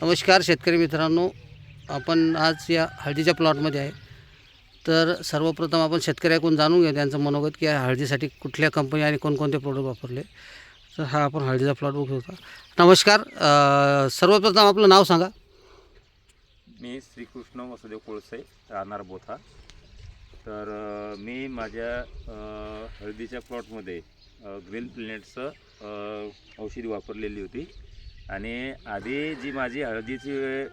नमस्कार शेतकरी मित्रांनो आपण आज या हळदीच्या प्लॉटमध्ये आहे. तर सर्वप्रथम आपण शेतकऱ्याकडून जाणून घेऊ त्यांचं मनोगत की हळदीसाठी कुठल्या कंपनी आणि कोणकोणते प्रोडक्ट वापरले. तर हा आपण हळदीचा प्लॉट बघू होता नमस्कार अ, सर्वप्रथम आपलं नाव सांगा. मी श्रीकृष्ण वसुदेव कोळसे राहणार बोथा. तर अ, मी माझ्या अ, हळदीच्या प्लॉटमध्ये ग्रीन प्लॅनेटचं औषधी वापरलेली होती. आणि आधी जी माझी हळदीची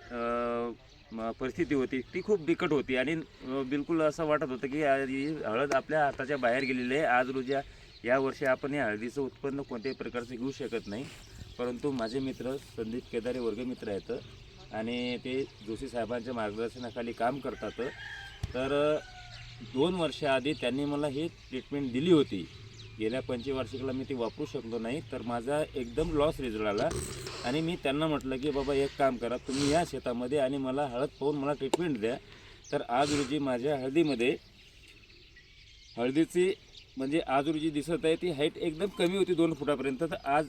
म- परिस्थिती होती ती खूप बिकट होती. आणि बिलकुल असं वाटत होतं की ही हळद आपल्या हाताच्या बाहेर गेलेली आहे. आज रोजी या वर्षी आपण या हळदीचं उत्पन्न कोणत्याही प्रकारचं घेऊ शकत नाही. परंतु माझे मित्र संदीप केदारे वर्गमित्र आहेत. आणि ते जोशी साहेबांच्या मार्गदर्शनाखाली काम करतात. तर दोन वर्षाआधी त्यांनी मला ही ट्रीटमेंट दिली होती. गेल्या पंचवार्षिकला मी ती वापरू शकलो नाही. तर माझा एकदम लॉस रिझल्ट आला. आणि मी त्यांना म्हटलं की बाबा एक काम करा तुम्ही या शेतामध्ये आणि मला हळद पाहून मला ट्रीटमेंट द्या. तर आज रोजी माझ्या हळदीमध्ये हळदीची म्हणजे आज रोजी दिसत आहे ती हाईट एकदम कमी होती दोन फुटापर्यंत. तर आज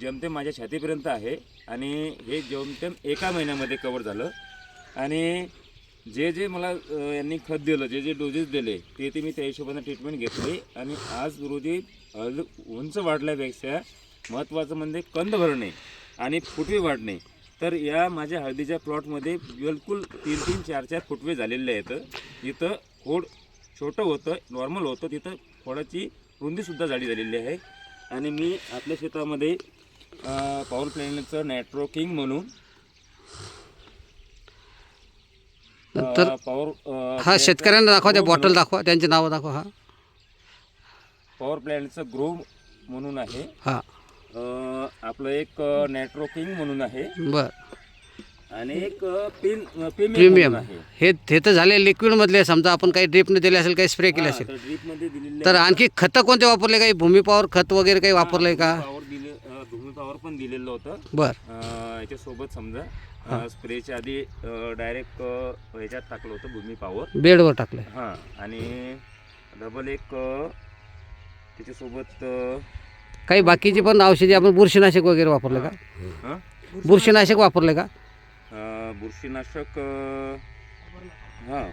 जमतेम माझ्या छातीपर्यंत आहे आणि हे जमतेम एका महिन्यामध्ये कवर झालं. आणि जे जे मला यांनी खत दिलं जे जे डोजेस दिले ते ते मी त्या हिशोबाने ट्रीटमेंट घेतली. आणि आज रोजी हळद उंच वाढल्यापेक्षा महत्त्वाचं म्हणजे कंद भरणे. आणि फुटवे वाढणे. तर या माझ्या हळदीच्या प्लॉटमध्ये बिलकुल तीन तीन चार चार फुटवे झालेले आहेत. इथं खोड छोटं होतं नॉर्मल होतं. तिथं खोडाची रुंदीसुद्धा जाडी झालेली आहे. आणि मी आपल्या शेतामध्ये पॉवर प्लॅनेटचं नॅट्रो किंग म्हणून तर पॉवर हा शेतकऱ्यांना दाखवा त्या बॉटल दाखवा त्यांचे नावं दाखवा हा. पॉवर प्लॅनेटचं ग्रो म्हणून आहे. हां. आपलं एक नॅट्रो किंग म्हणून आहे. बरं. आणि एक पिन प्रीमियम प्रीमियम. आहे. हे हे तर झाले लिक्विडमधले समजा आपण काही ड्रिपने दिले असेल काही स्प्रे केले असेल. ड्रीपमध्ये दिलेले तर आणखी खतं कोणते वापरले? काही भूमीपावर खत वगैरे काही वापरलंय का? पॉवर दिले अं, भूमी पॉवर पण दिलेलं होतं. बर. अं, याच्यासोबत समजा स्प्रेच्या आधी डायरेक्ट ह्याच्यात टाकलं होतं भूमी पॉवर बेडवर टाकलंय. हां आणि डबल एक अं, त्याच्यासोबत अं, काही बाकीची पण औषधी आपण बुरशीनाशक वगैरे वापरले का? हं? बुरशीनाशक वापरले का? अं, बुरशीनाशक अं, हां.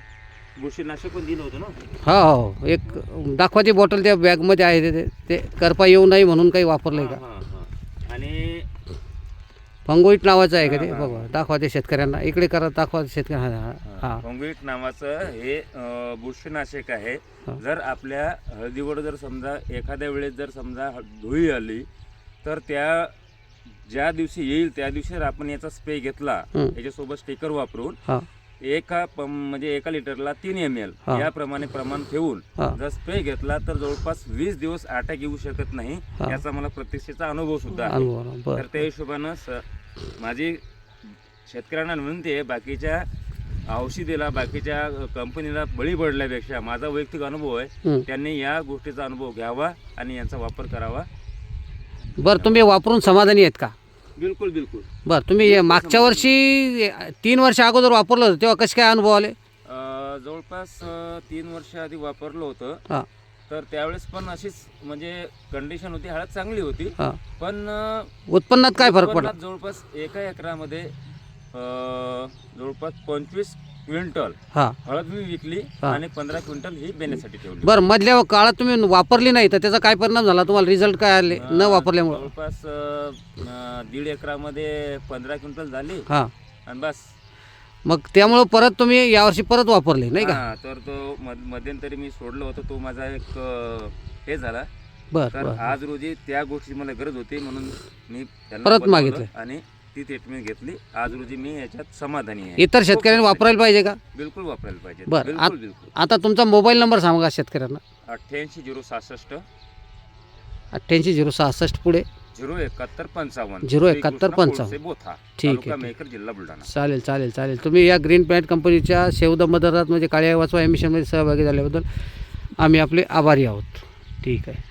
बुरशीनाशक पण दिलं होतं ना? हो हो. एक दाखवा ती बॉटल त्या बॅगमध्ये आहे ते- ते करपा येऊ नये म्हणून काही वापरलंय का? हां, हां. आणि फंगोईट नावाचं आहे का ते. बघा दाखवा ते शेतकऱ्यांना इकडे करा दाखवा शेतकऱ्यांना हां कॉंग्रेट नावाचं हे अं, बुरशीनाशक आहे. जर आपल्या हळदीवर जर समजा एखाद्या वेळेस जर समजा ह- धुळी आली तर त्या ज्या दिवशी येईल त्या दिवशी जर आपण याचा स्प्रे घेतला हं. याच्यासोबत स्टिकर वापरून हां एका पं- म्हणजे एका लिटरला तीन एम एल हा. याप्रमाणे प्रमाण ठेवून हा. जर स्प्रे घेतला तर जवळपास वीस दिवस अटॅक येऊ शकत नाही हा. याचा मला प्रत्यक्षाचा अनुभव सुद्धा आहे अनुभव. तर बरं त्या हिशोबानं स माझी शेतकऱ्यांना विनंती आहे बाकीच्या औषधीला बाकीच्या कंपनीला बळी पडल्यापेक्षा माझा वैयक्तिक अनुभव आहे हं. त्यांनी या गोष्टीचा अनुभव घ्यावा आणि यांचा वापर करावा बरं तुम्ही वापरून समाधानी आहेत का बिलकुल बिलकुल. बरं तुम्ही मागच्या वर्षी तीन वर्ष अगोदर वापरलं होतं तेव्हा कसे काय अनुभव आले? अं, जवळपास अं, तीन वर्ष आधी वापरलं होतं. हां. तर त्यावेळेस पण अशीच म्हणजे कंडिशन होती हळद चांगली होती. हां. पण अं, उत्पन्नात काय फरक पडला? उत्पन्नात जवळपास एका एकरामध्ये जवळपास पंचवीस क्विंटल हां. हळद मी विकली हा. आणि पंधरा क्विंटल ही देण्यासाठी ठेवली. बरं मधल्या काळात तुम्ही वापरली नाही तर त्याचा काय परिणाम झाला? तुम्हाला रिझल्ट काय आले? न वापरल्यामुळं? जवळपास अं, अं, दीड एकरामध्ये पंधरा क्विंटल झाली. हां. आणि बस. मग त्यामुळं परत तुम्ही यावर्षी परत वापरले नाही का? हा, तर तो मध- मध्यंतरी मी सोडलं होतं तो माझा एक अं, हे झाला. बरं तर बरं आज रोजी त्या गोष्टीची मला गरज होती म्हणून मी त्यांना परत बोलावलं मागितलं. आणि ती ट्रीटमेंट घेतली. आज रोजी मी याच्यात समाधानी आहे. इतर शेतकऱ्यांनी वापरायला पाहिजे का? बिलकुल वापरायला पाहिजे. बरं, बिलकुल आत- बिलकुल. आता तुमचा मोबाईल नंबर सांगा शेतकऱ्यांना? अठ्ठ्याऐंशी झिरो सहासष्ट. अठ्ठ्याऐंशी झिरो सहासष्ट पुढे. झिरो एकाहत्तर पंचावन्न. झिरो एकाहत्तर श्रीकृष्ण पंचावन्न. कोळसे, बोथा ठीक आहे, तालुका ठीक. मेकर जिल्हा बुलढाणा. चालेल चालेल चालेल. तुम्ही या ग्रीन पॅन्ट कंपनीच्या सेव द मदरात म्हणजे काळ्या वाचवा या मिशनमध्ये सहभागी झाल्याबद्दल आम्ही आपले आभारी आहोत. ठीक आहे.